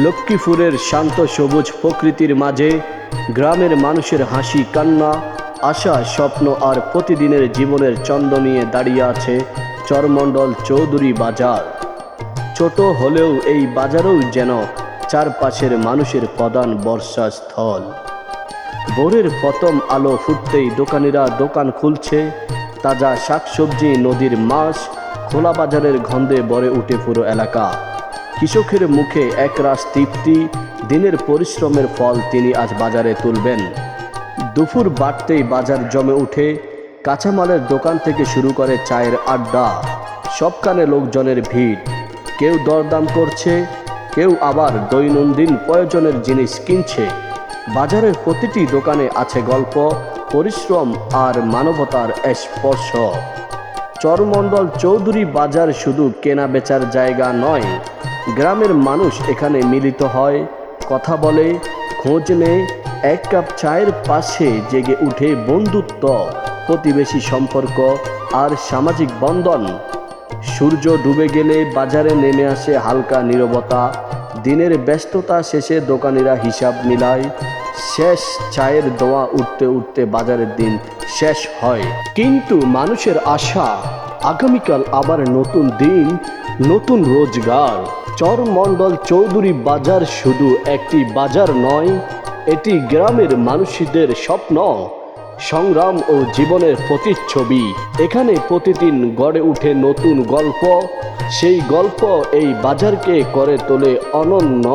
লক্ষ্মীপুরের শান্ত সবুজ প্রকৃতির মাঝে গ্রামের মানুষের হাসি কান্না, আশা, স্বপ্ন আর প্রতিদিনের জীবনের চন্দ নিয়ে দাঁড়িয়ে আছে চরমণ্ডল চৌধুরী বাজার। ছোট হলেও এই বাজারও যেন চারপাশের মানুষের প্রধান বর্ষাস্থল। ভোরের প্রথম আলো ফুটতেই দোকানিরা দোকান খুলছে, তাজা শাকসবজি, নদীর মাছ, খোলা বাজারের গন্ধে ভরে উঠে পুরো এলাকা। কৃষকের মুখে এক একরাশ তৃপ্তি, দিনের পরিশ্রমের ফল তিনি আজ বাজারে তুলবেন। দুপুর বাড়তেই বাজার জমে উঠে, কাঁচামালের দোকান থেকে শুরু করে চায়ের আড্ডা সবখানে লোকজনের ভিড়। কেউ দরদাম করছে, কেউ আবার দৈনন্দিন প্রয়োজনের জিনিস কিনছে। বাজারের প্রতিটি দোকানে আছে গল্প, পরিশ্রম আর মানবতার স্পর্শ। চরমণ্ডল চৌধুরী বাজার শুধু কেনা বেচার জায়গা নয় গ্রামের মানুষ এখানে মিলিত হয়, কথা বলে, খোঁজ নেয়, এক কাপ চায়ের পাশে জেগে উঠে বন্ধুত্ব, প্রতিবেশী সম্পর্ক আর সামাজিক বন্ধন। সূর্য ডুবে গেলে বাজারে নেমে আসে হালকা নীরবতা, দিনের ব্যস্ততা শেষে দোকানিরা হিসাব মিলায়, শেষ চায়ের দোয়া উঠতে উঠতে বাজারের দিন শেষ হয়। কিন্তু মানুষের আশা, আগামীকাল আবার নতুন দিন, নতুন রোজগার। চরমণ্ডল চৌধুরী বাজার শুধু একটি বাজার নয়, এটি গ্রামের মানুষদের স্বপ্ন, সংগ্রাম ও জীবনের প্রতিচ্ছবি। এখানে প্রতিদিন গড়ে উঠে নতুন গল্প, সেই গল্প এই বাজারকে করে তোলে অনন্য।